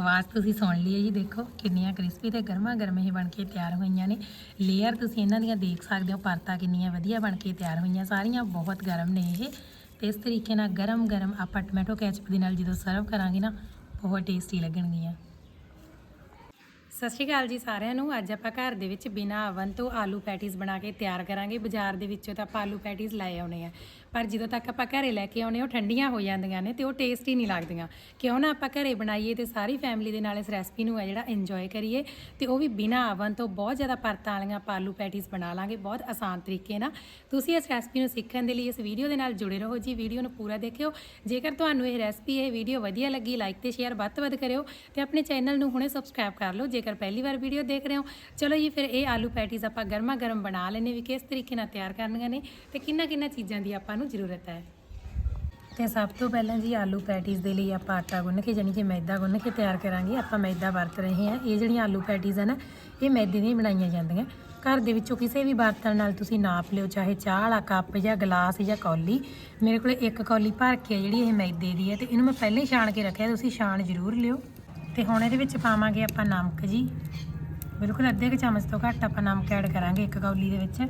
ਆਵਾਜ਼ ਤੁਸੀਂ ਸੁਣ ਲਈ ਹੈ ਜੀ, ਦੇਖੋ ਕਿੰਨੀਆਂ ਕ੍ਰਿਸਪੀ ਤੇ ਗਰਮਾ ਗਰਮ ਇਹ ਬਣ ਕੇ ਤਿਆਰ ਹੋਈਆਂ ਨੇ। ਲੇਅਰ ਤੁਸੀਂ ਇਹਨਾਂ ਦੀਆਂ ਦੇਖ ਸਕਦੇ ਹੋ, ਪਰਤਾਂ ਕਿੰਨੀਆਂ ਵਧੀਆ ਬਣ ਕੇ ਤਿਆਰ ਹੋਈਆਂ, ਸਾਰੀਆਂ ਬਹੁਤ ਗਰਮ ਨੇ ਇਹ। ਤੇ ਇਸ ਤਰੀਕੇ ਨਾਲ ਗਰਮ ਗਰਮ ਆਪਾਂ ਟੋਮੈਟੋ ਕੈਚਪ ਦੇ ਨਾਲ ਜਦੋਂ ਸਰਵ ਕਰਾਂਗੇ ਨਾ, ਬਹੁਤ ਟੇਸਟੀ ਲੱਗਣਗੀਆਂ। ਸਤਿ ਸ਼੍ਰੀ ਅਕਾਲ ਜੀ ਸਾਰਿਆਂ ਨੂੰ। ਅੱਜ ਆਪਾਂ ਘਰ ਦੇ ਵਿੱਚ ਬਿਨਾ ਅਵਨ ਤੋਂ ਆਲੂ ਪੈਟੀਜ਼ ਬਣਾ ਕੇ ਤਿਆਰ ਕਰਾਂਗੇ। ਬਾਜ਼ਾਰ ਦੇ ਵਿੱਚੋਂ ਤਾਂ ਆਪਾਂ ਆਲੂ ਪੈਟੀਜ਼ ਲੈ ਆਉਣੇ ਆ। ਪਰ ਜਦੋਂ ਤੱਕ ਆਪਾਂ ਘਰੇ ਲੈ ਕੇ ਆਉਣੇ, ਉਹ ਠੰਡੀਆਂ ਹੋ ਜਾਂਦੀਆਂ ਨੇ ਤੇ ਉਹ ਟੇਸਟੀ ਨਹੀਂ ਲੱਗਦੀਆਂ। ਕਿਉਂ ਨਾ ਆਪਾਂ ਘਰੇ ਬਣਾਈਏ ਤੇ ਸਾਰੀ ਫੈਮਿਲੀ ਦੇ ਨਾਲ ਇਸ ਰੈਸਪੀ ਨੂੰ ਹੈ ਜਿਹੜਾ ਇੰਜੋਏ ਕਰੀਏ ਤੇ ਉਹ ਵੀ ਬਿਨਾਂ ਅਵਨ ਤੋਂ ਬਹੁਤ ਜ਼ਿਆਦਾ ਪਰਤਾਂ ਵਾਲੀਆਂ ਆਪਾਂ ਆਲੂ ਪੈਟੀਜ਼ ਬਣਾ ਲਾਂਗੇ, ਬਹੁਤ ਆਸਾਨ ਤਰੀਕੇ ਨਾਲ। ਤੁਸੀਂ ਇਸ ਰੈਸਪੀ ਨੂੰ ਸਿੱਖਣ ਦੇ ਲਈ ਇਸ ਵੀਡੀਓ ਦੇ ਨਾਲ ਜੁੜੇ ਰਹੋ ਜੀ ਵੀਡੀਓ ਨੂੰ ਪੂਰਾ ਦੇਖਿਓ। ਜੇਕਰ ਤੁਹਾਨੂੰ ਇਹ ਰੈਸਪੀ ਇਹ ਵੀਡੀਓ ਵਧੀਆ ਲੱਗੀ ਲਾਈਕ ਤੇ ਸ਼ੇਅਰ ਵੱਧ ਤੋਂ ਵੱਧ ਕਰਿਓ ਤੇ ਆਪਣੇ ਚੈਨਲ ਨੂੰ ਹੁਣੇ ਸਬਸਕ੍ਰਾਈਬ ਕਰ ਲਓ, ਜੇਕਰ ਪਹਿਲੀ ਵਾਰ ਵੀਡੀਓ ਦੇਖ ਰਹੇ ਹੋ। ਚਲੋ ਜੀ, ਫਿਰ ਇਹ ਆਲੂ ਪੈਟੀਜ਼ ਆਪਾਂ ਗਰਮਾ ਗਰਮ ਬਣਾ ਲੈਨੇ ਵੀ ਕਿਸ ਤਰੀਕੇ ਨਾਲ ਤਿਆਰ ਕਰਨੀਆਂ ਨੇ ਤੇ ਕਿੰਨਾ ਕਿੰਨਾ ਚੀਜ਼ਾਂ ਦੀ ਆਪਾਂ ਨੂੰ ਜ਼ਰੂਰਤ ਹੈ। ਤੇ ਸਭ ਤੋਂ ਪਹਿਲਾਂ ਜੀ ਆਲੂ ਪੈਟੀਜ਼ ਦੇ ਲਈ ਆਪਾਂ ਆਟਾ ਗੁੰਨ ਕੇ ਜਾਨੀ ਕਿ ਮੈਦਾ ਗੁੰਨ ਕੇ ਤਿਆਰ ਕਰਾਂਗੇ। ਆਪਾਂ ਮੈਦਾ ਵਰਤ ਰਹੇ ਹਾਂ। ਇਹ ਜਿਹੜੀਆਂ ਆਲੂ ਪੈਟੀਜ਼ ਆ ਨਾ, ਇਹ ਮੈਦੇ ਦੀਆਂ ਬਣਾਈਆਂ ਜਾਂਦੀਆਂ। ਘਰ ਦੇ ਵਿੱਚੋਂ ਕਿਸੇ ਵੀ ਬਰਤਨ ਨਾਲ ਤੁਸੀਂ ਨਾਪ ਲਿਓ, ਚਾਹੇ ਚਾਹ ਵਾਲਾ ਕੱਪ ਜਾਂ ਗਲਾਸ ਜਾਂ ਕੌਲੀ। ਮੇਰੇ ਕੋਲ ਇੱਕ ਕੌਲੀ ਭਰ ਕੇ ਆ ਜਿਹੜੀ ਇਹ ਮੈਦੇ ਦੀ ਹੈ ਤੇ ਇਹਨੂੰ ਮੈਂ ਪਹਿਲਾਂ ਹੀ ਛਾਣ ਕੇ ਰੱਖਿਆ, ਤੁਸੀਂ ਛਾਣ ਜ਼ਰੂਰ ਲਿਓ। ਤੇ ਹੁਣ ਇਹਦੇ ਵਿੱਚ ਪਾਵਾਂਗੇ ਆਪਾਂ ਨਮਕ ਜੀ। ਬਿਲਕੁਲ ਅੱਧੇ ਕੁ ਚਮਚ ਤੋਂ ਘੱਟ ਆਪਾਂ ਨਮਕ ਐਡ ਕਰਾਂਗੇ ਇੱਕ ਕੌਲੀ ਦੇ ਵਿੱਚ।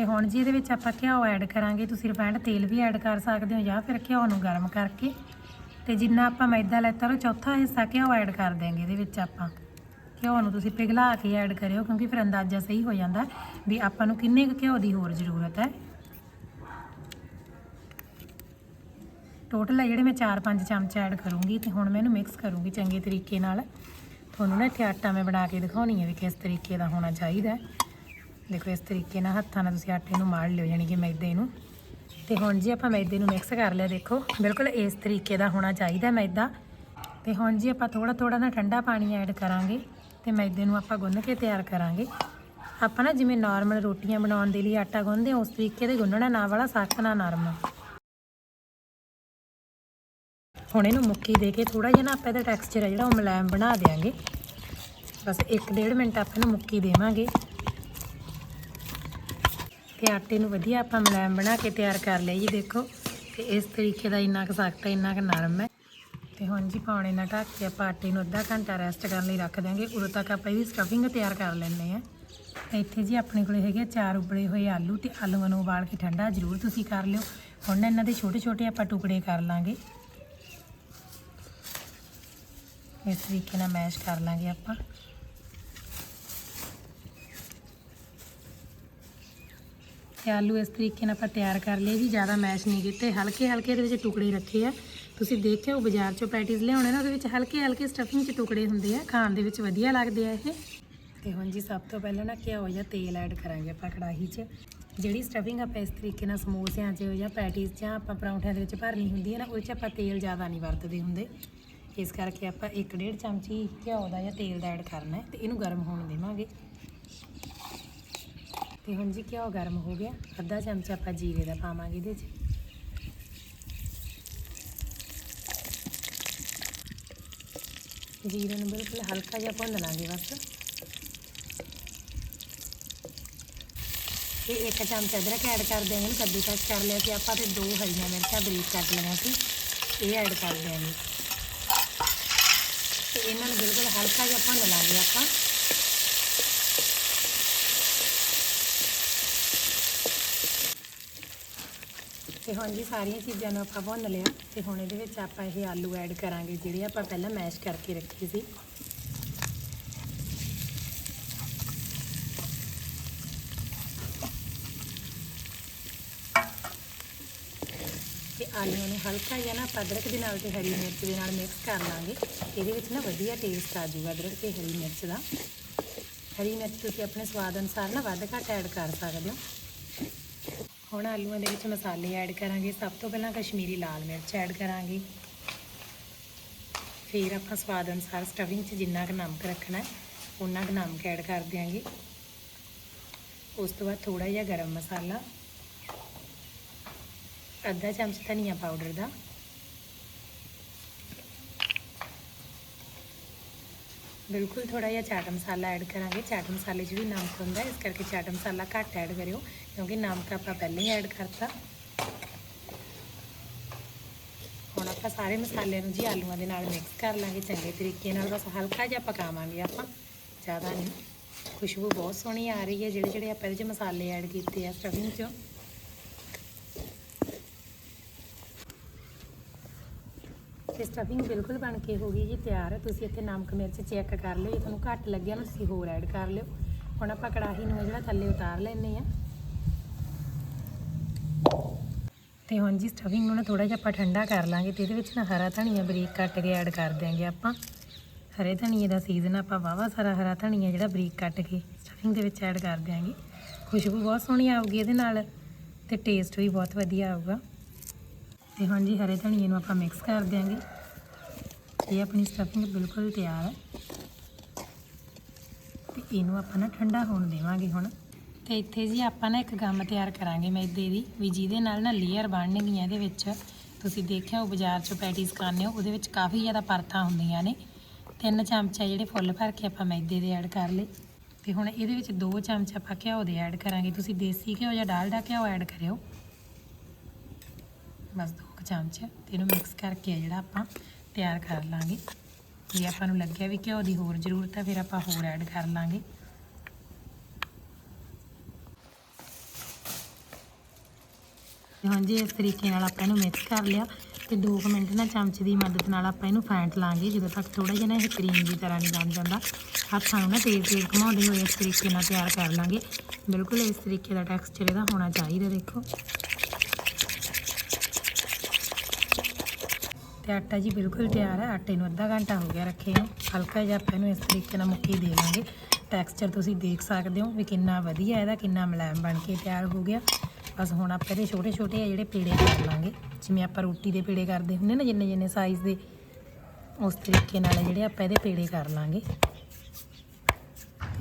ਤੇ ਹੁਣ ਜੀ ਇਹਦੇ ਵਿੱਚ ਆਪਾਂ ਘਿਓ ਐਡ ਕਰਾਂਗੇ। ਤੁਸੀਂ ਰਿਫਾਈਂਡ ਤੇਲ ਵੀ ਐਡ ਕਰ ਸਕਦੇ ਹੋ ਜਾਂ ਫਿਰ ਘਿਓ ਨੂੰ ਗਰਮ ਕਰਕੇ। ਤੇ ਜਿੰਨਾ ਆਪਾਂ ਮੈਦਾ ਲੈਤਾ ਉਹ ਚੌਥਾ ਹਿੱਸਾ ਘਿਓ ਐਡ ਕਰ ਦਿਆਂਗੇ ਇਹਦੇ ਵਿੱਚ ਆਪਾਂ। ਘਿਓ ਨੂੰ ਤੁਸੀਂ ਪਿਘਲਾ ਕੇ ਐਡ ਕਰਿਓ ਕਿਉਂਕਿ ਫਿਰ ਅੰਦਾਜ਼ਾ ਸਹੀ ਹੋ ਜਾਂਦਾ ਵੀ ਆਪਾਂ ਨੂੰ ਕਿੰਨੇ ਕੁ ਘਿਓ ਦੀ ਹੋਰ ਜ਼ਰੂਰਤ ਹੈ। ਟੋਟਲ ਹੈ ਜਿਹੜੇ ਮੈਂ 4-5 ਚਮਚ ਐਡ ਕਰੂੰਗੀ ਤੇ ਹੁਣ ਮੈਂ ਇਹਨੂੰ ਮਿਕਸ ਕਰੂੰਗੀ ਚੰਗੇ ਤਰੀਕੇ ਨਾਲ। ਤੁਹਾਨੂੰ ਨਾ ਇੱਥੇ ਆਟਾ ਮੈਂ ਬਣਾ ਕੇ ਦਿਖਾਉਣੀ ਹੈ ਵੀ ਕਿਸ ਤਰੀਕੇ ਦਾ ਹੋਣਾ ਚਾਹੀਦਾ ਦੇਖੋ ਇਸ ਤਰੀਕੇ ਨਾਲ ਹੱਥਾਂ ਨਾਲ ਤੁਸੀਂ ਆਟੇ ਨੂੰ ਮਾੜ ਲਿਓ ਯਾਨੀ ਕਿ ਮੈਦੇ ਨੂੰ। ਤੇ ਹੁਣ ਜੀ ਆਪਾਂ ਮੈਦੇ ਨੂੰ ਮਿਕਸ ਕਰ ਲਿਆ, ਦੇਖੋ। ਬਿਲਕੁਲ ਇਸ ਤਰੀਕੇ ਦਾ ਹੋਣਾ ਚਾਹੀਦਾ ਮੈਦਾ। ਤੇ ਹੁਣ ਜੀ ਆਪਾਂ ਥੋੜਾ ਥੋੜਾ ਨਾ ਠੰਡਾ ਪਾਣੀ ਐਡ ਕਰਾਂਗੇ ਤੇ ਮੈਦੇ ਨੂੰ ਆਪਾਂ ਗੁੰਨ ਕੇ ਤਿਆਰ ਕਰਾਂਗੇ। ਆਪਾਂ ਨਾ ਜਿਵੇਂ ਨਾਰਮਲ ਰੋਟੀਆਂ ਬਣਾਉਣ ਦੇ ਲਈ ਆਟਾ ਗੁੰਨਦੇ ਹਾਂ, ਉਸ ਤਰੀਕੇ ਦੇ ਗੁੰਨਣਾ ਨਾ ਵਾਲਾ, ਸਖਤ ਨਾ ਨਰਮ। ਹੁਣ ਇਹਨੂੰ ਮੁੱਕੀ ਦੇ ਕੇ ਥੋੜਾ ਜਿਹਾ ਨਾ ਆਪਾਂ ਇਹਦਾ ਟੈਕਸਚਰ ਹੈ ਜਿਹੜਾ, ਉਹ ਮੁਲਾਇਮ ਬਣਾ ਦੇਾਂਗੇ ਬਸ 1.5 ਮਿੰਟ ਆਪਾਂ ਇਹਨੂੰ ਮੁੱਕੀ ਦੇਵਾਂਗੇ। ਤੇ ਆਟੇ ਨੂੰ ਵਧੀਆ ਆਪਾਂ ਮੁਲਾਇਮ ਬਣਾ ਕੇ ਤਿਆਰ ਕਰ ਲਿਆ ਜੀ, ਦੇਖੋ। ਤੇ ਇਸ ਤਰੀਕੇ ਦਾ ਇੰਨਾ ਕੁ ਸਖਤ ਹੈ ਇੰਨਾ ਕੁ ਨਰਮ ਹੈ। ਤੇ ਹੁਣ ਜੀ ਪਾਉਣੇ ਨਾਲ ਢੱਕ ਕੇ ਆਪਾਂ ਆਟੇ ਨੂੰ ਅੱਧਾ ਘੰਟਾ ਰੈਸਟ ਕਰਨ ਲਈ ਰੱਖ ਦਾਂਗੇ ਉਦੋਂ ਤੱਕ ਆਪਾਂ ਇਹਦੀ ਸਟਫਿੰਗ ਤਿਆਰ ਕਰ ਲੈਂਦੇ ਆ ਇੱਥੇ ਜੀ ਆਪਣੇ ਕੋਲੇ ਹੈਗੇ ਆ ਚਾਰ ਉਬਲੇ ਹੋਏ ਆਲੂ ਤੇ ਆਲੂਆਂ ਨੂੰ ਉਬਾਲ ਕੇ ਠੰਡਾ ਜ਼ਰੂਰ ਤੁਸੀਂ ਕਰ ਲਿਓ। ਹੁਣ ਨਾ ਇਹਨਾਂ ਦੇ ਛੋਟੇ ਛੋਟੇ ਆਪਾਂ ਟੁਕੜੇ ਕਰ ਲਾਂਗੇ। ਇਸ ਤਰੀਕੇ ਨਾਲ ਮੈਸ਼ ਕਰ ਲਾਂਗੇ ਆਪਾਂ। ਤੇ ਆਲੂ ਇਸ ਤਰੀਕੇ ਨਾਲ ਆਪਾਂ ਤਿਆਰ ਕਰ ਲਏ ਜੀ ਜ਼ਿਆਦਾ ਮੈਸ਼ ਨਹੀਂ ਕੀਤੇ। ਹਲਕੇ ਹਲਕੇ ਇਹਦੇ ਵਿੱਚ ਟੁਕੜੇ ਰੱਖੇ ਆ। ਤੁਸੀਂ ਦੇਖਿਓ, ਬਾਜ਼ਾਰ ਚੋਂ ਪੈਟੀਜ਼ ਲਿਆਉਣੇ ਨਾ, ਉਹਦੇ ਵਿੱਚ ਹਲਕੇ ਹਲਕੇ ਸਟਫਿੰਗ 'ਚ ਟੁਕੜੇ ਹੁੰਦੇ ਆ। ਖਾਣ ਦੇ ਵਿੱਚ ਵਧੀਆ ਲੱਗਦੇ ਆ ਇਹ। ਤੇ ਹੁਣ ਜੀ ਸਭ ਤੋਂ ਪਹਿਲਾਂ ਨਾ ਘਿਓ ਜਾਂ ਤੇਲ ਐਡ ਕਰਾਂਗੇ ਆਪਾਂ ਕੜਾਹੀ 'ਚ। ਜਿਹੜੀ ਸਟਫਿੰਗ ਆਪਾਂ ਇਸ ਤਰੀਕੇ ਨਾਲ ਸਮੋਸਿਆਂ 'ਚ ਜਾਂ ਪੈਟੀਜ਼ 'ਚ ਆਪਾਂ ਪਰੌਂਠਿਆਂ ਦੇ ਵਿੱਚ ਭਰਨੀ ਹੁੰਦੀ ਹੈ ਨਾ ਉਹ 'ਚ ਆਪਾਂ ਤੇਲ ਜ਼ਿਆਦਾ ਨਹੀਂ ਵਰਤਦੇ ਹੁੰਦੇ। ਇਸ ਕਰਕੇ ਆਪਾਂ 1.5 ਚਮਚੀ ਘਿਓ ਦਾ ਜਾਂ ਤੇਲ ਦਾ ਐਡ ਕਰਨਾ ਹੈ ਤੇ ਇਹਨੂੰ ਗਰਮ ਹੋਣ ਦੇਵਾਂਗੇ। ਤੇ ਹੁਣ ਜੀ ਘਿਓ ਗਰਮ ਹੋ ਗਿਆ? ਅੱਧਾ ਚਮਚਾ ਆਪਾਂ ਜੀਰੇ ਦਾ ਪਾਵਾਂਗੇ ਇਹਦੇ 'ਚ। ਜੀਰੇ ਨੂੰ ਬਿਲਕੁਲ ਹਲਕਾ ਜਿਹਾ ਭੁੰਨ ਲਾਂਗੇ ਬਸ। ਤੇ ਇੱਕ ਚਮਚ ਅਦਰਕ ਐਡ ਕਰ ਦਿਆਂਗੇ ਕੱਦੂ ਕੱਦੂਕਸ ਕਰ ਲਿਆ ਸੀ ਆਪਾਂ ਤੇ ਦੋ ਹਰੀਆਂ ਮਿਰਚਾਂ ਬਰੀਕ ਕੱਟ ਲਈਆਂ ਸੀ, ਇਹ ਐਡ ਕਰ ਦਿਆਂਗੇ ਤੇ ਇਹਨਾਂ ਨੂੰ ਬਿਲਕੁਲ ਹਲਕਾ ਜਿਹਾ ਭੁੰਨ ਲਾਂਗੇ ਆਪਾਂ। ਤੇ ਹੁਣ ਜੀ ਸਾਰੀਆਂ ਚੀਜ਼ਾਂ ਨੂੰ ਆਪਾਂ ਭੁੰਨ ਲਿਆ ਤੇ ਹੁਣ ਇਹਦੇ ਵਿੱਚ ਆਪਾਂ ਇਹ ਆਲੂ ਐਡ ਕਰਾਂਗੇ, ਜਿਹੜੇ ਆਪਾਂ ਪਹਿਲਾਂ ਮੈਸ਼ ਕਰਕੇ ਰੱਖੇ ਸੀ। ਤੇ ਆਲੂਆਂ ਨੂੰ ਹਲਕਾ ਜਿਹਾ ਨਾ ਆਪਾਂ ਅਦਰਕ ਦੇ ਨਾਲ ਤੇ ਹਰੀ ਮਿਰਚ ਦੇ ਨਾਲ ਮਿਕਸ ਕਰ ਲਾਂਗੇ। ਇਹਦੇ ਵਿੱਚ ਨਾ ਵਧੀਆ ਟੇਸਟ ਆ ਜਾਊਗਾ ਅਦਰਕ ਤੇ ਹਰੀ ਮਿਰਚ ਦਾ। ਹਰੀ ਮਿਰਚ ਤੁਸੀਂ ਆਪਣੇ ਸਵਾਦ ਅਨੁਸਾਰ ਨਾ ਵੱਧ ਘੱਟ ਐਡ ਕਰ ਸਕਦੇ ਹੋ। ਹੁਣ ਆਲੂਆਂ ਦੇ ਵਿੱਚ ਮਸਾਲੇ ਐਡ ਕਰਾਂਗੇ। ਸਭ ਤੋਂ ਪਹਿਲਾਂ ਕਸ਼ਮੀਰੀ ਲਾਲ ਮਿਰਚ ਐਡ ਕਰਾਂਗੇ। ਫਿਰ ਆਪਾਂ ਸਵਾਦ ਅਨੁਸਾਰ ਸਟਫਿੰਗ 'ਚ ਜਿੰਨਾ ਕੁ ਨਮਕ ਰੱਖਣਾ ਹੈ ਉਨਾ ਕੁ ਨਮਕ ਐਡ ਕਰ ਦਿਆਂਗੇ। ਉਸ ਤੋਂ ਬਾਅਦ ਥੋੜਾ ਜਿਹਾ ਗਰਮ ਮਸਾਲਾ, ਅੱਧਾ ਚਮਚ ਧਨੀਆ ਪਾਊਡਰ ਦਾ ਬਿਲਕੁਲ ਥੋੜਾ ਜਿਹਾ ਚਾਟ ਮਸਾਲਾ ਐਡ ਕਰਾਂਗੇ। ਚਾਟ ਮਸਾਲੇ 'ਚ ਵੀ ਨਮਕ ਹੁੰਦਾ, ਇਸ ਕਰਕੇ ਚਾਟ ਮਸਾਲਾ ਘੱਟ ਐਡ ਕਰਿਓ, ਕਿਉਂਕਿ ਨਮਕ ਆਪਾਂ ਪਹਿਲਾਂ ਹੀ ਐਡ ਕਰਤਾ। ਹੁਣ ਆਪਾਂ ਸਾਰੇ ਮਸਾਲੇ ਨੂੰ ਜੀ ਆਲੂਆਂ ਦੇ ਨਾਲ ਮਿਕਸ ਕਰ ਲਾਂਗੇ, ਚੰਗੇ ਤਰੀਕੇ ਨਾਲ। ਬਸ ਹਲਕਾ ਜਿਹਾ ਪਕਾਵਾਂਗੇ ਆਪਾਂ, ਜ਼ਿਆਦਾ ਨਹੀਂ। ਖੁਸ਼ਬੂ ਬਹੁਤ ਸੋਹਣੀ ਆ ਰਹੀ ਹੈ ਜਿਹੜੇ ਜਿਹੜੇ ਆਪਾਂ ਇਹਦੇ 'ਚ ਮਸਾਲੇ ਐਡ ਕੀਤੇ ਆ ਸਟਫਿੰਗ 'ਚ। ਤੇ ਸਟਫਿੰਗ ਬਿਲਕੁਲ ਬਣ ਕੇ ਹੋ ਗਈ ਜੀ ਤਿਆਰ। ਤੁਸੀਂ ਇੱਥੇ ਨਮਕ ਮਿਰਚ ਚੈੱਕ ਕਰ ਲਿਓ, ਜੇ ਤੁਹਾਨੂੰ ਘੱਟ ਲੱਗਿਆ ਨਾ ਤੁਸੀਂ ਹੋਰ ਐਡ ਕਰ ਲਿਓ। ਹੁਣ ਆਪਾਂ ਕੜਾਹੀ ਨੂੰ ਜਿਹੜਾ ਥੱਲੇ ਉਤਾਰ ਲੈਣੇ ਆ ਤੇ ਹੁਣ ਜੀ ਸਟਫਿੰਗ ਨੂੰ ਨਾ ਥੋੜਾ ਜਿਹਾ ਆਪਾਂ ਠੰਡਾ ਕਰ ਲਾਂਗੇ ਤੇ ਇਹਦੇ ਵਿੱਚ ਨਾ ਹਰਾ ਧਨੀਆ ਬਰੀਕ ਕੱਟ ਕੇ ਐਡ ਕਰ ਦਿਆਂਗੇ ਆਪਾਂ। ਹਰੇ ਧਨੀਏ ਦਾ ਸੀਜ਼ਨ ਆਪਾਂ ਵਾਵਾ ਸਾਰਾ ਹਰਾ ਧਨੀਆ ਜਿਹੜਾ ਬਰੀਕ ਕੱਟ ਕੇ ਸਟਫਿੰਗ ਦੇ ਵਿੱਚ ਐਡ ਕਰ ਦਿਆਂਗੇ। ਖੁਸ਼ਬੂ ਬਹੁਤ ਸੋਹਣੀ ਆਊਗੀ ਇਹਦੇ ਨਾਲ ਤੇ ਟੇਸਟ ਵੀ ਬਹੁਤ ਵਧੀਆ ਆਊਗਾ। ਤੇ ਹੁਣ ਜੀ ਹਰੇ ਧਨੀਏ ਨੂੰ ਆਪਾਂ ਮਿਕਸ ਕਰ ਦਿਆਂਗੇ। ਇਹ ਆਪਣੀ ਸਟਫਿੰਗ ਬਿਲਕੁਲ ਤਿਆਰ ਹੈ। ਤੇ ਇਹਨੂੰ ਆਪਾਂ ਨਾ ਠੰਡਾ ਹੋਣ ਦੇਵਾਂਗੇ ਹੁਣ। ਤੇ ਇੱਥੇ ਜੀ ਆਪਾਂ ਨਾ ਇੱਕ ਗਮ ਤਿਆਰ ਕਰਾਂਗੇ ਮੈਦੇ ਦੀ, ਵੀ ਜਿਹਦੇ ਨਾਲ ਨਾ ਲੇਅਰ ਬਣਨਗੀਆਂ ਇਹਦੇ ਵਿੱਚ। ਤੁਸੀਂ ਦੇਖਿਆ ਉਹ ਬਾਜ਼ਾਰ 'ਚੋਂ ਪੈਟੀਜ਼ ਖਾਂਦੇ ਹੋ, ਉਹਦੇ ਵਿੱਚ ਕਾਫੀ ਜ਼ਿਆਦਾ ਪਰਤਾਂ ਹੁੰਦੀਆਂ ਨੇ। ਤਿੰਨ ਚਮਚਾ ਜਿਹੜੇ ਫੁੱਲ ਭਰ ਕੇ ਆਪਾਂ ਮੈਦੇ ਦੇ ਐਡ ਕਰ ਲਏ। ਤੇ ਹੁਣ ਇਹਦੇ ਵਿੱਚ ਦੋ ਚਮਚ ਆਪਾਂ ਘਿਓ ਦੇ ਐਡ ਕਰਾਂਗੇ। ਤੁਸੀਂ ਦੇਸੀ ਘਿਓ ਜਾਂ ਡਾਲਡਾ ਘਿਓ ਐਡ ਕਰਿਓ। ਬਸ ਦੋ ਕੁ ਚਮਚ ਤੇ ਇਹਨੂੰ ਮਿਕਸ ਕਰਕੇ ਜਿਹੜਾ ਆਪਾਂ ਤਿਆਰ ਕਰ ਲਾਂਗੇ। ਜੇ ਆਪਾਂ ਨੂੰ ਲੱਗਿਆ ਵੀ ਘਿਓ ਦੀ ਹੋਰ ਜ਼ਰੂਰਤ ਹੈ, ਫਿਰ ਆਪਾਂ ਹੋਰ ਐਡ ਕਰ ਲਾਂਗੇ। ਹਾਂਜੀ, ਇਸ ਤਰੀਕੇ ਨਾਲ ਆਪਾਂ ਇਹਨੂੰ ਮਿਕਸ ਕਰ ਲਿਆ ਤੇ 2 ਮਿੰਟ ਨਾ ਚਮਚ ਦੀ ਮਦਦ ਨਾਲ ਆਪਾਂ ਇਹਨੂੰ ਫੈਂਟ ਲਾਂਗੇ, ਜਦੋਂ ਤੱਕ ਥੋੜਾ ਜਿਹਾ ਨਾ ਇਹ ਕਰੀਮ ਦੀ ਤਰ੍ਹਾਂ ਨਹੀਂ ਬਣ ਜਾਂਦਾ। ਹੱਥਾਂ ਨੂੰ ਨਾ ਤੇਜ਼ ਤੇਜ਼ ਘੁਮਾਉਂਦੇ ਹੋਏ ਇਸ ਤਰੀਕੇ ਨਾਲ ਤਿਆਰ ਕਰ ਲਾਂਗੇ। ਬਿਲਕੁਲ ਇਸ ਤਰੀਕੇ ਦਾ ਟੈਕਸਚਰ ਇਹਦਾ ਹੋਣਾ ਚਾਹੀਦਾ, ਦੇਖੋ। ਤੇ ਆਟਾ ਜੀ ਬਿਲਕੁਲ ਤਿਆਰ ਹੈ। ਆਟੇ ਨੂੰ ਅੱਧਾ ਘੰਟਾ ਹੋ ਗਿਆ ਰੱਖੇ ਨੂੰ। ਹਲਕਾ ਜਿਹਾ ਆਪਾਂ ਇਹਨੂੰ ਇਸ ਤਰੀਕੇ ਨਾਲ ਮੁੱਕੀ ਦੇ ਲਾਂਗੇ। ਟੈਕਸਚਰ ਤੁਸੀਂ ਦੇਖ ਸਕਦੇ ਹੋ ਵੀ ਕਿੰਨਾ ਵਧੀਆ ਇਹਦਾ, ਕਿੰਨਾ ਮੁਲਾਇਮ ਬਣ ਕੇ ਤਿਆਰ ਹੋ ਗਿਆ। ਬਸ ਹੁਣ ਆਪਾਂ ਇਹਦੇ ਛੋਟੇ ਛੋਟੇ ਆ ਜਿਹੜੇ ਪੇੜੇ ਕਰ ਲਾਂਗੇ। ਜਿਵੇਂ ਆਪਾਂ ਰੋਟੀ ਦੇ ਪੇੜੇ ਕਰਦੇ ਹੁੰਦੇ ਨਾ ਜਿੰਨੇ ਜਿੰਨੇ ਸਾਈਜ਼ ਦੇ, ਉਸ ਤਰੀਕੇ ਨਾਲ ਜਿਹੜੇ ਆਪਾਂ ਇਹਦੇ ਪੇੜੇ ਕਰ ਲਾਂਗੇ।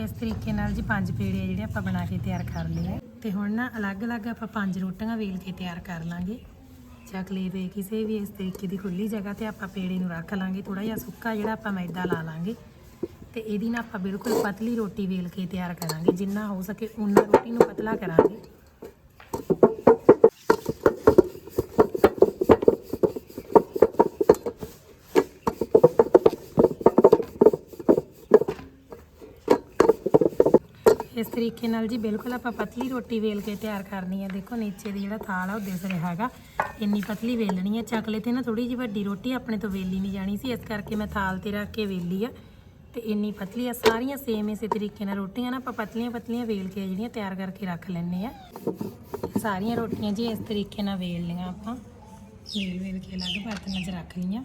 ਇਸ ਤਰੀਕੇ ਨਾਲ ਜੀ ਪੰਜ ਪੇੜੇ ਆ ਜਿਹੜੇ ਆਪਾਂ ਬਣਾ ਕੇ ਤਿਆਰ ਕਰ ਲਏ ਆ। ਤੇ ਹੁਣ ਨਾ ਅਲੱਗ-ਅਲੱਗ ਆਪਾਂ ਪੰਜ ਰੋਟੀਆਂ ਵੇਲ ਕੇ ਤਿਆਰ ਕਰ ਲਾਂਗੇ। ਚੱਕਲੇ ਦੇ ਕਿਸੇ ਵੀ ਇਸ ਤਰੀਕੇ ਦੀ ਖੁੱਲੀ ਜਗ੍ਹਾ ਤੇ ਆਪਾਂ ਪੇੜੇ ਨੂੰ ਰੱਖ ਲਾਂਗੇ ਥੋੜਾ ਜਿਹਾ ਸੁੱਕਾ ਜਿਹੜਾ ਆਪਾਂ ਮੈਦਾ ਲਾ ਲਾਂਗੇ। ਤੇ ਇਹਦੀ ਨਾਲ ਆਪਾਂ ਬਿਲਕੁਲ ਪਤਲੀ ਰੋਟੀ ਵੇਲ ਕੇ ਤਿਆਰ ਕਰਾਂਗੇ, ਜਿੰਨਾ ਹੋ ਸਕੇ ਉਨਾ ਰੋਟੀ ਨੂੰ ਪਤਲਾ ਕਰਾਂਗੇ। ਇਸ ਤਰੀਕੇ ਨਾਲ ਜੀ ਬਿਲਕੁਲ ਆਪਾਂ ਪਤਲੀ ਰੋਟੀ ਵੇਲ ਕੇ ਤਿਆਰ ਕਰਨੀ ਹੈ। ਦੇਖੋ ਨੀਚੇ ਦੀ ਜਿਹੜਾ ਥਾਲ ਆ ਉਹ ਦਿਸ ਰਿਹਾ ਹੈਗਾ। ਇੰਨੀ ਪਤਲੀ ਵੇਲਣੀ ਹੈ ਚੱਕਲੇ ਤੇ ਨਾ ਥੋੜੀ ਜਿਹੀ ਵੱਡੀ ਰੋਟੀ ਆਪਣੇ ਤੋਂ ਵੇਲੀ ਨਹੀਂ ਜਾਣੀ ਸੀ। ਇਸ ਕਰਕੇ ਮੈਂ ਥਾਲ ਤੇ ਰੱਖ ਕੇ ਵੇਲੀ ਆ। ਤੇ ਇੰਨੀ ਪਤਲੀ ਆ, ਸਾਰੀਆਂ ਸੇਮ ਇਸੇ ਤਰੀਕੇ ਨਾਲ ਰੋਟੀਆਂ ਨਾ ਆਪਾਂ ਪਤਲੀਆਂ ਪਤਲੀਆਂ ਵੇਲ ਕੇ ਜਿਹੜੀਆਂ ਤਿਆਰ ਕਰਕੇ ਰੱਖ ਲੈਣੇ ਆ। ਸਾਰੀਆਂ ਰੋਟੀਆਂ ਜੀ ਇਸ ਤਰੀਕੇ ਨਾਲ ਵੇਲ ਲਈਆਂ ਆਪਾਂ। ਵੇਲ ਵੇਲ ਕੇ ਅਲੱਗ ਬਰਤਨਾਂ 'ਚ ਰੱਖ ਲਈਆਂ।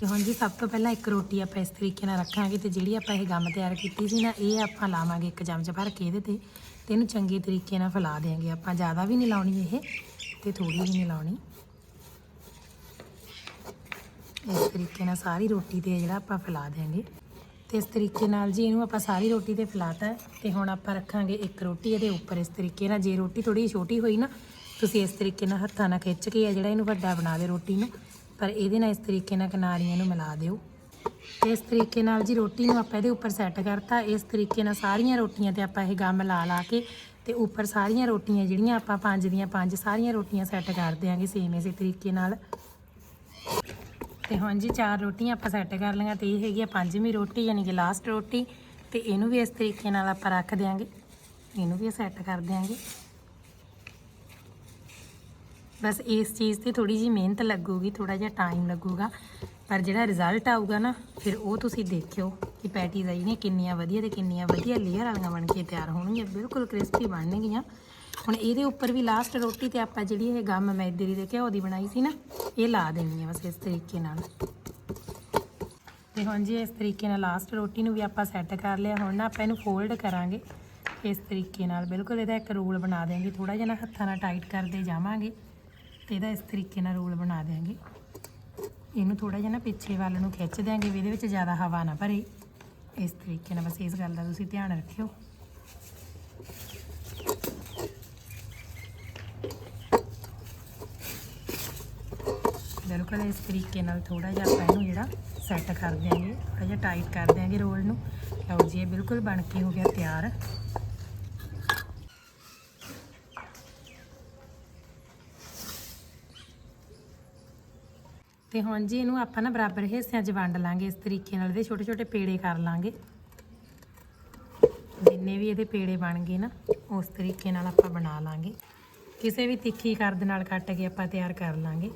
ਤੇ ਹੁਣ ਜੀ ਸਭ ਤੋਂ ਪਹਿਲਾਂ ਇੱਕ ਰੋਟੀ ਆਪਾਂ ਇਸ ਤਰੀਕੇ ਨਾਲ ਰੱਖਾਂਗੇ ਤੇ ਜਿਹੜੀ ਆਪਾਂ ਇਹ ਗਮ ਤਿਆਰ ਕੀਤੀ ਸੀ ਨਾ, ਇਹ ਆਪਾਂ ਲਾਵਾਂਗੇ ਇੱਕ ਚਮਚ ਭਰ ਕੇ ਇਹਦੇ ਤੇ। ਤੇ ਇਹਨੂੰ ਚੰਗੇ ਤਰੀਕੇ ਨਾਲ ਫੈਲਾ ਦੇਾਂਗੇ ਆਪਾਂ। ਜ਼ਿਆਦਾ ਵੀ ਨਹੀਂ ਲਾਉਣੀ ਇਹ। ਤੇ ਥੋੜੀ ਵੀ ਨਹੀਂ ਇਸ ਤਰੀਕੇ ਨਾਲ ਸਾਰੀ ਰੋਟੀ ਤੇ ਜਿਹੜਾ ਆਪਾਂ ਫੈਲਾ ਦੇਾਂਗੇ ਤੇ ਇਸ ਤਰੀਕੇ ਨਾਲ ਜੀ ਇਹਨੂੰ ਆਪਾਂ ਸਾਰੀ ਰੋਟੀ ਤੇ ਫੈਲਾਤਾ ਹੈ ਤੇ ਹੁਣ ਆਪਾਂ ਰੱਖਾਂਗੇ ਇੱਕ ਰੋਟੀ ਇਹਦੇ ਉੱਪਰ। ਇਸ ਤਰੀਕੇ ਨਾਲ ਜੇ ਰੋਟੀ ਥੋੜੀ ਛੋਟੀ ਹੋਈ ਨਾ, ਤੁਸੀਂ ਇਸ ਤਰੀਕੇ ਨਾਲ ਹੱਥਾਂ ਨਾਲ ਖਿੱਚ ਕੇ ਆ ਜਿਹੜਾ ਇਹਨੂੰ ਵੱਡਾ ਬਣਾ ਦੇ ਰੋਟੀ ਨੂੰ, ਪਰ ਇਹਦੇ ਨਾਲ ਇਸ ਤਰੀਕੇ ਨਾਲ ਕਿਨਾਰੀਆਂ ਨੂੰ ਮਿਲਾ ਦਿਓ। ਤੇ ਇਸ ਤਰੀਕੇ ਨਾਲ ਜੀ ਰੋਟੀ ਨੂੰ ਆਪਾਂ ਇਹਦੇ ਉੱਪਰ ਸੈੱਟ ਕਰਤਾ। ਇਸ ਤਰੀਕੇ ਨਾਲ ਸਾਰੀਆਂ ਰੋਟੀਆਂ ਤੇ ਆਪਾਂ ਇਹ ਗਮ ਲਾ ਲਾ ਕੇ ਤੇ ਉੱਪਰ ਸਾਰੀਆਂ ਰੋਟੀਆਂ ਜਿਹੜੀਆਂ ਆਪਾਂ ਪੰਜ ਦੀਆਂ ਪੰਜ ਸਾਰੀਆਂ ਰੋਟੀਆਂ ਸੈੱਟ ਕਰ ਦਿਆਂਗੇ ਸੇਮ ਇਸੇ ਤਰੀਕੇ ਨਾਲ। ਤੇ ਹੁਣ ਜੀ ਚਾਰ ਰੋਟੀਆਂ ਆਪਾਂ ਸੈੱਟ ਕਰ ਲਈਆਂ ਤੇ ਇਹ ਹੈਗੀ ਆ ਪੰਜਵੀਂ ਰੋਟੀ ਯਾਨੀ ਕਿ ਲਾਸਟ ਰੋਟੀ ਤੇ ਇਹਨੂੰ ਵੀ ਇਸ ਤਰੀਕੇ ਨਾਲ ਆਪਾਂ ਰੱਖ ਦਿਆਂਗੇ। ਇਹਨੂੰ ਵੀ ਸੈੱਟ ਕਰ ਦਿਆਂਗੇ। ਬਸ ਇਸ ਚੀਜ਼ ਤੇ ਥੋੜੀ ਜੀ ਮਿਹਨਤ ਲੱਗੂਗੀ ਥੋੜਾ ਜਿਹਾ ਟਾਈਮ ਲੱਗੂਗਾ। ਪਰ ਜਿਹੜਾ ਰਿਜ਼ਲਟ ਆਊਗਾ ਨਾ, ਫਿਰ ਉਹ ਤੁਸੀਂ ਦੇਖਿਓ ਕਿ ਪੈਟੀਜ਼ ਆ ਜਿਹੜੀਆਂ ਕਿੰਨੀਆਂ ਵਧੀਆ ਤੇ ਕਿੰਨੀਆਂ ਵਧੀਆ ਲੇਅਰ ਵਾਲੀਆਂ ਬਣ ਕੇ ਤਿਆਰ ਹੋਣਗੀਆਂ, ਬਿਲਕੁਲ ਕ੍ਰਿਸਪੀ ਬਣਨਗੀਆਂ। ਹੁਣ ਇਹਦੇ ਉੱਪਰ ਵੀ ਲਾਸਟ ਰੋਟੀ ਤੇ ਆਪਾਂ ਜਿਹੜੀ ਇਹ ਗਮ ਮੈਦੇ ਦੀ ਤੇ ਘਿਓ ਦੀ ਬਣਾਈ ਸੀ ਨਾ, ਇਹ ਲਾ ਦੇਣੀ ਹੈ ਬਸ ਇਸ ਤਰੀਕੇ ਨਾਲ। ਤੇ ਹੁਣ ਜੀ ਇਸ ਤਰੀਕੇ ਨਾਲ ਲਾਸਟ ਰੋਟੀ ਨੂੰ ਵੀ ਆਪਾਂ ਸੈੱਟ ਕਰ ਲਿਆ, ਹੁਣ ਨਾ ਆਪਾਂ ਇਹਨੂੰ ਫੋਲਡ ਕਰਾਂਗੇ। ਇਸ ਤਰੀਕੇ ਨਾਲ ਬਿਲਕੁਲ ਇਹਦਾ ਇੱਕ ਰੋਲ ਬਣਾ ਦੇਾਂਗੇ ਥੋੜਾ ਜਿਹਾ ਨਾ ਹੱਥਾਂ ਨਾਲ ਟਾਈਟ ਕਰਦੇ ਜਾਵਾਂਗੇ, ਤੇ ਇਹਦਾ ਇਸ ਤਰੀਕੇ ਨਾਲ ਰੋਲ ਬਣਾ ਦੇਾਂਗੇ ਇਹਨੂੰ ਥੋੜਾ ਜਿਹਾ ਨਾ ਪਿੱਛੇ ਵੱਲ ਨੂੰ ਖਿੱਚ ਦਿਆਂਗੇ ਵੀ ਇਹਦੇ ਵਿੱਚ ਜ਼ਿਆਦਾ ਹਵਾ ਨਾ ਭਰੇ। ਇਸ ਤਰੀਕੇ ਨਾਲ ਬਸ ਇਸ ਗੱਲ ਦਾ ਤੁਸੀਂ ਧਿਆਨ ਰੱਖਿਓ। ਬਿਲਕੁਲ ਇਸ ਤਰੀਕੇ ਨਾਲ ਥੋੜਾ ਜਿਹਾ ਆਪਾਂ ਇਹਨੂੰ ਜਿਹੜਾ ਸੈੱਟ ਕਰ ਦਿਆਂਗੇ ਥੋੜਾ ਜਿਹਾ ਟਾਈਟ ਕਰ ਦਿਆਂਗੇ ਰੋਲ ਨੂੰ। ਲਓ ਜੀ, ਇਹ ਬਿਲਕੁਲ ਬਣ ਕੇ ਹੋ ਗਿਆ ਤਿਆਰ। ਤੇ ਹੁਣ ਜੀ ਇਹਨੂੰ ਆਪਾਂ ਨਾ ਬਰਾਬਰ ਹਿੱਸਿਆਂ 'ਚ ਵੰਡ ਲਾਂਗੇ, ਇਸ ਤਰੀਕੇ ਨਾਲ ਇਹਦੇ ਛੋਟੇ ਛੋਟੇ ਪੇੜੇ ਕਰ ਲਾਂਗੇ। ਜਿੰਨੇ ਵੀ ਇਹਦੇ ਪੇੜੇ ਬਣ ਗਏ ਨਾ, ਉਸ ਤਰੀਕੇ ਨਾਲ ਆਪਾਂ ਬਣਾ ਲਾਂਗੇ। ਕਿਸੇ ਵੀ ਤਿੱਖੀ ਕਰਦ ਨਾਲ ਕੱਟ ਕੇ ਆਪਾਂ ਤਿਆਰ ਕਰ ਲਾਂਗੇ।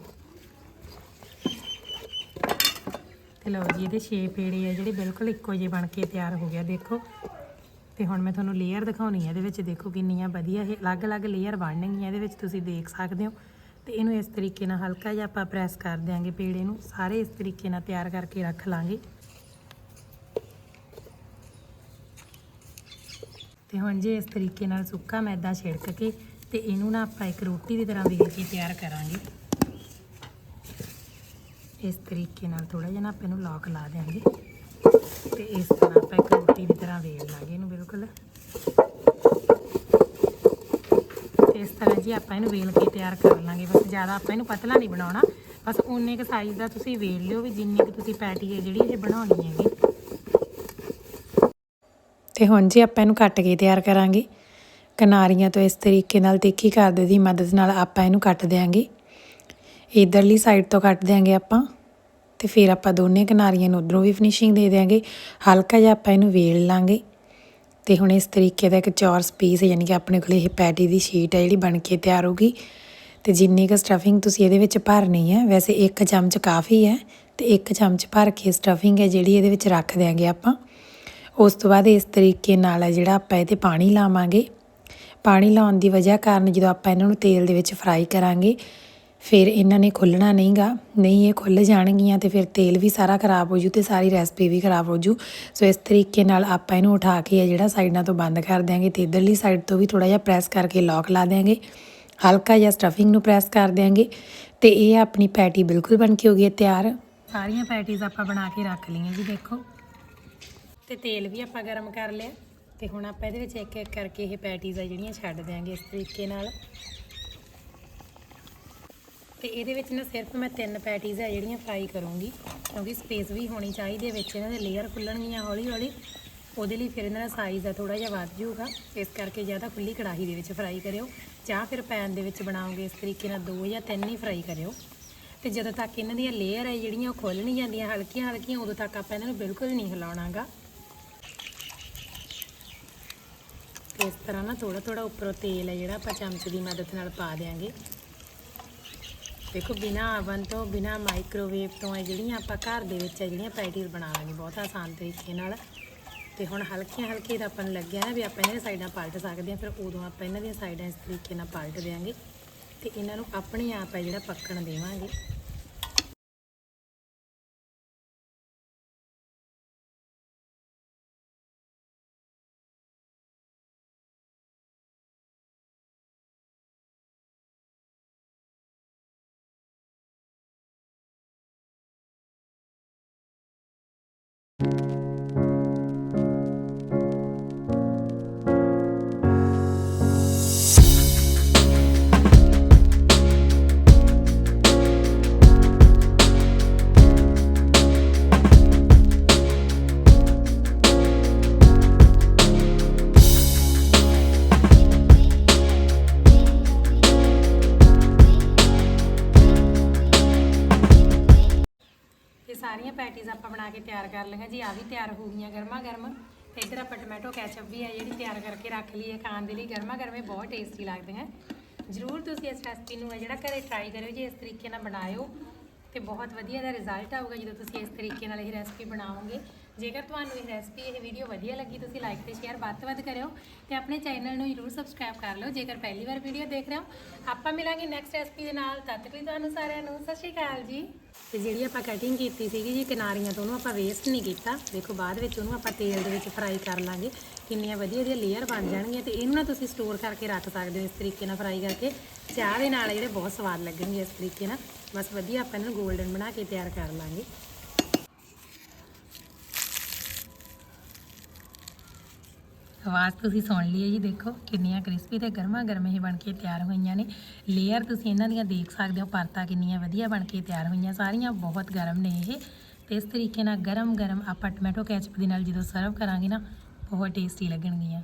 ਤੇ ਲਓ ਜੀ, ਇਹਦੇ 6 ਪੇੜੇ ਆ ਜਿਹੜੇ ਬਿਲਕੁਲ ਇੱਕੋ ਜਿਹੇ ਬਣ ਕੇ ਤਿਆਰ ਹੋ ਗਿਆ, ਦੇਖੋ। ਤੇ ਹੁਣ ਮੈਂ ਤੁਹਾਨੂੰ ਲੇਅਰ ਦਿਖਾਉਣੀ ਹੈ ਇਹਦੇ ਵਿੱਚ, ਦੇਖੋ ਕਿੰਨੀਆਂ ਵਧੀਆ ਇਹ ਅਲੱਗ-ਅਲੱਗ ਲੇਅਰ ਬਣਨਗੀਆਂ ਇਹਦੇ ਵਿੱਚ, ਤੁਸੀਂ ਦੇਖ ਸਕਦੇ ਹੋ। ਤੇ ਇਹਨੂੰ ਇਸ ਤਰੀਕੇ ਨਾਲ ਹਲਕਾ ਜਿਹਾ ਆਪਾਂ ਪ੍ਰੈਸ ਕਰ ਦਿਆਂਗੇ ਪੇੜੇ ਨੂੰ। ਸਾਰੇ ਇਸ ਤਰੀਕੇ ਨਾਲ ਤਿਆਰ ਕਰਕੇ ਰੱਖ ਲਾਂਗੇ। ਤੇ ਹੁਣ ਜੇ ਇਸ ਤਰੀਕੇ ਨਾਲ ਸੁੱਕਾ ਮੈਦਾ ਛਿੜਕ ਕੇ ਤੇ ਇਹਨੂੰ ਨਾ ਆਪਾਂ ਇੱਕ ਰੋਟੀ ਦੀ ਤਰ੍ਹਾਂ ਵੇਲ ਕੇ ਤਿਆਰ ਕਰਾਂਗੇ। ਇਸ ਤਰੀਕੇ ਨਾਲ ਥੋੜਾ ਜਿਹਾ ਨਾ ਆਪਾਂ ਇਹਨੂੰ ਲੌਕ ਲਾ ਦਿਆਂਗੇ। ਤੇ ਇਸ ਤਰ੍ਹਾਂ ਆਪਾਂ ਇੱਕ ਰੋਟੀ ਦੀ ਤਰ੍ਹਾਂ ਵੇਲ ਲਾਂਗੇ ਇਹਨੂੰ ਬਿਲਕੁਲ ਤੇ ਇਸ ਤਰ੍ਹਾਂ ਜੀ ਆਪਾਂ ਇਹਨੂੰ ਵੇਲ ਕੇ ਤਿਆਰ ਕਰ ਲਾਂਗੇ। ਬਸ ਜ਼ਿਆਦਾ ਆਪਾਂ ਇਹਨੂੰ ਪਤਲਾ ਨਹੀਂ ਬਣਾਉਣਾ। ਬਸ ਉਨੇ ਕੁ ਸਾਈਜ਼ ਦਾ ਤੁਸੀਂ ਵੇਲ ਲਿਓ ਵੀ ਜਿੰਨੀ ਕੁ ਤੁਸੀਂ ਪੈਟੀ ਹੈ ਜਿਹੜੀ ਇਹ ਬਣਾਉਣੀ ਹੈਗੀ। ਤੇ ਹੁਣ ਜੀ ਆਪਾਂ ਇਹਨੂੰ ਕੱਟ ਕੇ ਤਿਆਰ ਕਰਾਂਗੇ। ਕਿਨਾਰੀਆਂ ਤੋਂ ਇਸ ਤਰੀਕੇ ਨਾਲ ਤਿੱਖੀ ਕਰਦੇ ਦੀ ਮਦਦ ਨਾਲ ਆਪਾਂ ਇਹਨੂੰ ਕੱਟ ਦਿਆਂਗੇ। ਇਧਰਲੀ ਸਾਈਡ ਤੋਂ ਕੱਟ ਦਿਆਂਗੇ ਆਪਾਂ। ਤੇ ਫਿਰ ਆਪਾਂ ਦੋਨੇ ਕਿਨਾਰੀਆਂ ਨੂੰ ਉਧਰੋਂ ਵੀ ਫਿਨਿਸ਼ਿੰਗ ਦੇ ਦਿਆਂਗੇ। ਹਲਕਾ ਜਿਹਾ ਆਪਾਂ ਇਹਨੂੰ ਵੇਲ ਲਾਂਗੇ। ਤੇ ਹੁਣ ਇਸ ਤਰੀਕੇ ਦਾ ਇੱਕ ਚੌਰਸ ਪੀਸ ਯਾਨੀ ਕਿ ਆਪਣੇ ਕੋਲ ਇਹ ਪੈਟੀ ਦੀ ਸ਼ੀਟ ਹੈ ਜਿਹੜੀ ਬਣ ਕੇ ਤਿਆਰ ਹੋਗੀ ਤੇ ਜਿੰਨੀ ਕੁ ਸਟਫਿੰਗ ਤੁਸੀਂ ਇਹਦੇ ਵਿੱਚ ਭਰਨੀ ਹੈ ਵੈਸੇ ਇੱਕ ਚਮਚ ਕਾਫੀ ਹੈ ਤੇ ਇੱਕ ਚਮਚ ਭਰ ਕੇ ਸਟਫਿੰਗ ਹੈ ਜਿਹੜੀ ਇਹਦੇ ਵਿੱਚ ਰੱਖ ਦਿਆਂਗੇ ਆਪਾਂ। ਉਸ ਤੋਂ ਬਾਅਦ ਇਸ ਤਰੀਕੇ ਨਾਲ ਹੈ ਜਿਹੜਾ ਆਪਾਂ ਇਹਦੇ ਪਾਣੀ ਲਾਵਾਂਗੇ। ਪਾਣੀ ਲਾਉਣ ਦੀ ਵਜ੍ਹਾ ਕਾਰਨ ਜਦੋਂ ਆਪਾਂ ਇਹਨਾਂ ਨੂੰ ਤੇਲ ਦੇ ਵਿੱਚ ਫਰਾਈ ਕਰਾਂਗੇ ਫਿਰ ਇਹਨਾਂ ਨੇ ਖੁੱਲਣਾ ਨਹੀਂਗਾ। ਨਹੀਂ, ਇਹ ਖੁੱਲ ਜਾਣਗੀਆਂ ਤੇ ਫਿਰ ਤੇਲ ਵੀ ਸਾਰਾ ਖਰਾਬ ਹੋ ਜੂ ਤੇ ਸਾਰੀ ਰੈਸਪੀ ਵੀ ਖਰਾਬ ਹੋ ਜੂ। ਸੋ ਇਸ ਤਰੀਕੇ ਨਾਲ ਆਪਾਂ ਇਹਨੂੰ ਉਠਾ ਕੇ ਆ ਜਿਹੜਾ ਸਾਈਡਾਂ ਤੋਂ ਬੰਦ ਕਰ ਦਿਆਂਗੇ ਤੇ ਇਧਰਲੀ ਸਾਈਡ ਤੋਂ ਵੀ ਥੋੜਾ ਜਿਹਾ ਪ੍ਰੈਸ ਕਰਕੇ ਲੌਕ ਲਾ ਦਿਆਂਗੇ। ਹਲਕਾ ਜਿਹਾ ਸਟਫਿੰਗ ਨੂੰ ਪ੍ਰੈਸ ਕਰ ਦਿਆਂਗੇ ਤੇ ਇਹ ਆਪਣੀ ਪੈਟੀ ਬਿਲਕੁਲ ਬਣ ਕੇ ਹੋ ਗਈ ਹੈ ਤਿਆਰ। ਸਾਰੀਆਂ ਪੈਟੀਜ਼ ਆਪਾਂ ਬਣਾ ਕੇ ਰੱਖ ਲਈਆਂ ਜੀ ਦੇਖੋ। ਤੇ ਤੇਲ ਵੀ ਆਪਾਂ ਗਰਮ ਕਰ ਲਿਆ ਤੇ ਹੁਣ ਆਪਾਂ ਇਹਦੇ ਵਿੱਚ ਇੱਕ ਇੱਕ ਕਰਕੇ ਇਹ ਪੈਟੀਜ਼ ਆ ਜਿਹੜੀਆਂ ਛੱਡ ਦਿਆਂਗੇ ਇਸ ਤਰੀਕੇ ਨਾਲ। ਤੇ ਇਹਦੇ ਵਿੱਚ ਨਾ ਸਿਰਫ ਮੈਂ ਤਿੰਨ ਪੈਟੀਜ਼ ਆ ਜਿਹੜੀਆਂ ਫਰਾਈ ਕਰੂੰਗੀ, ਕਿਉਂਕਿ ਸਪੇਸ ਵੀ ਹੋਣੀ ਚਾਹੀਦੀ ਹੈ ਵਿੱਚ, ਇਹਨਾਂ ਦੇ ਲੇਅਰ ਖੁੱਲਣਗੀਆਂ ਹੌਲੀ ਹੌਲੀ ਉਹਦੇ ਲਈ ਫਿਰ ਇਹਨਾਂ ਦਾ ਸਾਈਜ਼ ਆ ਥੋੜਾ ਜਿਹਾ ਵੱਧ ਜਾਊਗਾ। ਇਸ ਕਰਕੇ ਜ਼ਿਆਦਾ ਖੁੱਲੀ ਕੜਾਹੀ ਦੇ ਵਿੱਚ ਫਰਾਈ ਕਰਿਓ। ਜਾਂ ਫਿਰ ਪੈਨ ਦੇ ਵਿੱਚ ਬਣਾਓਗੇ, ਇਸ ਤਰੀਕੇ ਨਾਲ ਦੋ ਜਾਂ ਤਿੰਨ ਹੀ ਫਰਾਈ ਕਰਿਓ। ਤੇ ਜਦੋਂ ਤੱਕ ਇਹਨਾਂ ਦੀਆਂ ਲੇਅਰ ਹੈ ਜਿਹੜੀਆਂ ਉਹ ਖੁੱਲ ਨਹੀਂ ਜਾਂਦੀਆਂ ਹਲਕੀਆਂ ਹਲਕੀਆਂ ਉਦੋਂ ਤੱਕ ਆਪਾਂ ਇਹਨਾਂ ਨੂੰ ਬਿਲਕੁਲ ਨਹੀਂ ਹਿਲਾਉਣਾਗਾ। ਤੇ ਇਸ ਤਰ੍ਹਾਂ ਨਾ ਥੋੜਾ ਥੋੜਾ ਉੱਪਰੋਂ ਤੇਲ ਹੈ ਜਿਹੜਾ ਆਪਾਂ ਚਮਚ ਦੀ ਮਦਦ ਨਾਲ ਪਾ ਦਿਆਂਗੇ। ਦੇਖੋ ਬਿਨਾ ਅਵਨ ਤੋਂ, ਬਿਨਾ ਮਾਈਕ੍ਰੋਵੇਵ ਤੋਂ ਹੈ ਜਿਹੜੀਆਂ ਆਪਾਂ ਘਰ ਦੇ ਵਿੱਚ ਹੈ ਜਿਹੜੀਆਂ ਪੈਟੀਜ਼ ਬਣਾਵਾਂਗੇ ਬਹੁਤ ਆਸਾਨ ਤਰੀਕੇ ਨਾਲ। ਤੇ ਹੁਣ ਹਲਕੀਆਂ ਹਲਕੇ ਦਾ ਆਪਾਂ ਨੂੰ ਲੱਗਿਆ ਨਾ ਵੀ ਆਪਾਂ ਇਹਨਾਂ ਸਾਈਡਾਂ ਪਲਟ ਸਕਦੇ ਹਾਂ, ਫਿਰ ਉਦੋਂ ਆਪਾਂ ਇਹਨਾਂ ਦੀਆਂ ਸਾਈਡਾਂ ਇਸ ਤਰੀਕੇ ਨਾਲ ਪਲਟ ਦਿਆਂਗੇ। ਤੇ ਇਹਨਾਂ ਨੂੰ ਆਪਣੇ ਆਪ ਹੈ ਜਿਹੜਾ ਪੱਕਣ ਦੇਵਾਂਗੇ। ਕਰ ਲਈਆਂ ਜੀ ਆ ਵੀ ਤਿਆਰ ਹੋ ਗਈਆਂ ਗਰਮਾ ਗਰਮ ਤੇ ਇੱਧਰ ਆਪਾਂ ਟੋਮੈਟੋ ਕੈਚਅਪ ਵੀ ਹੈ ਜਿਹੜੀ ਤਿਆਰ ਕਰਕੇ ਰੱਖ ਲਈ ਹੈ ਖਾਣ ਦੇ ਲਈ। ਗਰਮਾ ਗਰਮ ਇਹ ਬਹੁਤ ਟੇਸਟੀ ਲੱਗਦੀਆਂ ਜਰੂਰ ਤੁਸੀਂ ਇਸ ਰੈਸਪੀ ਨੂੰ ਹੈ ਜਿਹੜਾ ਘਰੇ ਟਰਾਈ ਕਰਿਓ ਜੀ, ਇਸ ਤਰੀਕੇ ਨਾਲ ਬਣਾਇਓ ਤੇ ਬਹੁਤ ਵਧੀਆ ਦਾ ਰਿਜ਼ਲਟ ਆਊਗਾ ਜਦੋਂ ਤੁਸੀਂ ਇਸ ਤਰੀਕੇ ਨਾਲ ਇਹ ਰੈਸਪੀ ਬਣਾਓਗੇ। ਜੇਕਰ ਤੁਹਾਨੂੰ ਇਹ ਰੈਸਪੀ ਇਹ ਵੀਡੀਓ ਵਧੀਆ ਲੱਗੀ, ਤੁਸੀਂ ਲਾਈਕ ਤੇ ਸ਼ੇਅਰ ਵੱਧ ਤੋਂ ਵੱਧ ਕਰਿਓ ਤੇ ਆਪਣੇ ਚੈਨਲ ਨੂੰ ਜਰੂਰ ਸਬਸਕ੍ਰਾਈਬ ਕਰ ਲਓ। ਜੇਕਰ ਪਹਿਲੀ ਵਾਰ ਵੀਡੀਓ ਦੇਖ ਰਹੇ ਹੋ, ਆਪਾਂ ਮਿਲਾਂਗੇ ਨੈਕਸਟ ਰੈਸਪੀ ਦੇ ਨਾਲ। ਤਦ ਤੱਕ ਲਈ ਤੁਹਾਨੂੰ ਸਾਰਿਆਂ ਨੂੰ ਸਤਿ ਸ਼੍ਰੀ ਅਕਾਲ ਜੀ। ਤੇ ਜਿਹੜੀ ਆਪਾਂ ਕਟਿੰਗ ਕੀਤੀ ਸੀਗੀ ਜੀ ਕਿਨਾਰੀਆਂ ਤੋਂ, ਉਹਨੂੰ ਆਪਾਂ ਵੇਸਟ ਨਹੀਂ ਕੀਤਾ। ਦੇਖੋ, ਬਾਅਦ ਵਿੱਚ ਉਹਨੂੰ ਆਪਾਂ ਤੇਲ ਦੇ ਵਿੱਚ ਫਰਾਈ ਕਰ ਲਾਂਗੇ। ਕਿੰਨੀਆਂ ਵਧੀਆ ਵਧੀਆ ਲੇਅਰ ਬਣ ਜਾਣਗੀਆਂ ਤੇ ਇਹਨੂੰ ਨਾ ਤੁਸੀਂ ਸਟੋਰ ਕਰਕੇ ਰੱਖ ਸਕਦੇ ਹੋ ਇਸ ਤਰੀਕੇ ਨਾਲ ਫਰਾਈ ਕਰਕੇ। ਚਾਹ ਦੇ ਨਾਲ ਜਿਹੜੇ ਬਹੁਤ ਸਵਾਦ ਲੱਗਣਗੇ ਇਸ ਤਰੀਕੇ ਨਾਲ। ਬਸ ਵਧੀਆ ਆਪਾਂ ਇਹਨੂੰ 골ਡਨ ਬਣਾ ਕੇ ਤਿਆਰ ਕਰ ਲਾਂਗੇ। ਆਵਾਜ਼ ਤੁਸੀਂ ਸੁਣ ਲਈ ਹੈ ਜੀ, ਦੇਖੋ ਕਿੰਨੀਆਂ ਕ੍ਰਿਸਪੀ ਤੇ ਗਰਮਾ ਗਰਮ ਇਹ ਬਣ ਕੇ ਤਿਆਰ ਹੋਈਆਂ ਨੇ। ਲੇਅਰ ਤੁਸੀਂ ਇਹਨਾਂ ਦੀਆਂ ਦੇਖ ਸਕਦੇ ਹੋ, ਪਰਤਾਂ ਕਿੰਨੀਆਂ ਵਧੀਆ ਬਣ ਕੇ ਤਿਆਰ ਹੋਈਆਂ, ਸਾਰੀਆਂ ਬਹੁਤ ਗਰਮ ਨੇ ਇਹ। ਤੇ ਇਸ ਤਰੀਕੇ ਨਾਲ ਗਰਮ ਗਰਮ ਆਪਾਂ ਟੋਮੈਟੋ ਕੈਚਪ ਦੇ ਨਾਲ ਜਦੋਂ ਸਰਵ ਕਰਾਂਗੇ ਨਾ, ਬਹੁਤ ਟੇਸਟੀ ਲੱਗਣਗੀਆਂ।